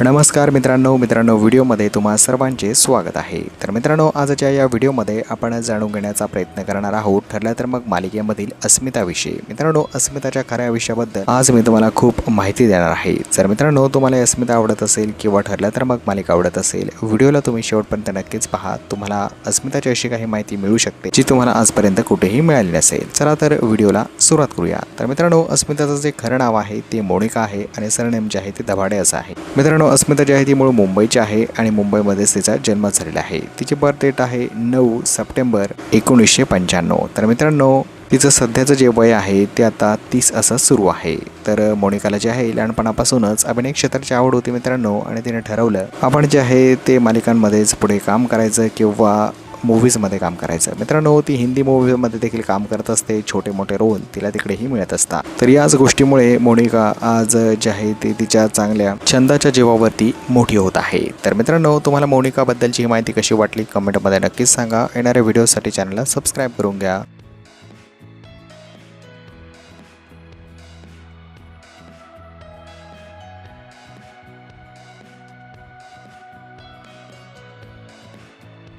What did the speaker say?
नमस्कार मित्रांनो मित्रांनो व्हिडिओमध्ये तुम्हा सर्वांचे स्वागत आहे. तर मित्रांनो आजच्या या व्हिडिओमध्ये आपण जाणून घेण्याचा प्रयत्न करणार आहोत. ठरल्या तर मग मालिकेमधील अस्मिताविषयी मित्रांनो अस्मिताच्या खऱ्या विषयाबद्दल आज मी तुम्हाला खूप माहिती देणार आहे. जर मित्रांनो तुम्हाला अस्मिता आवडत असेल किंवा ठरल्या तर मग मालिका आवडत असेल व्हिडिओला तुम्ही शेवटपर्यंत नक्कीच पहा. तुम्हाला अस्मिताची अशी काही माहिती मिळू शकते जी तुम्हाला आजपर्यंत कुठेही मिळाली नसेल. चला तर व्हिडिओला सुरुवात करूया. तर मित्रांनो अस्मिताचं जे खरं नाव आहे ते मोनिका आहे आणि सरनेम जे आहे ते दभाडे असं आहे. मित्रांनो अस्मिता जी आहे ती मूळ मुंबईची आहे आणि मुंबईमध्येच तिचा जन्म झालेला आहे. तिची बर्थ डेट आहे नऊ सप्टेंबर एकोणीसशे पंच्याण्णव. तर मित्रांनो तिचं सध्याचं जे वय आहे ते आता तीस असं सुरू आहे. तर मोनिकाला जे आहे लहानपणापासूनच अभिनय क्षेत्राची आवड होती मित्रांनो आणि तिने ठरवलं आपण जे आहे ते मालिकांमध्येच पुढे काम करायचं किंवा मूवीजमध्ये काम करायचं. मित्रांनो ती हिंदी मूवीमध्ये देखील काम करत असते. छोटे मोठे रोल तिला तिकडेही मिळत असतात. तर याच गोष्टीमुळे मोनिका आज जे आहे ती तिच्या चांगल्या छंदाच्या जीवावरती मोठी होत आहे. तर मित्रांनो तुम्हाला मोनिकाबद्दलची ही माहिती कशी वाटली? कमेंटमध्ये नक्कीच सांगा. येणाऱ्या व्हिडिओसाठी चॅनलला सबस्क्राईब करून घ्या.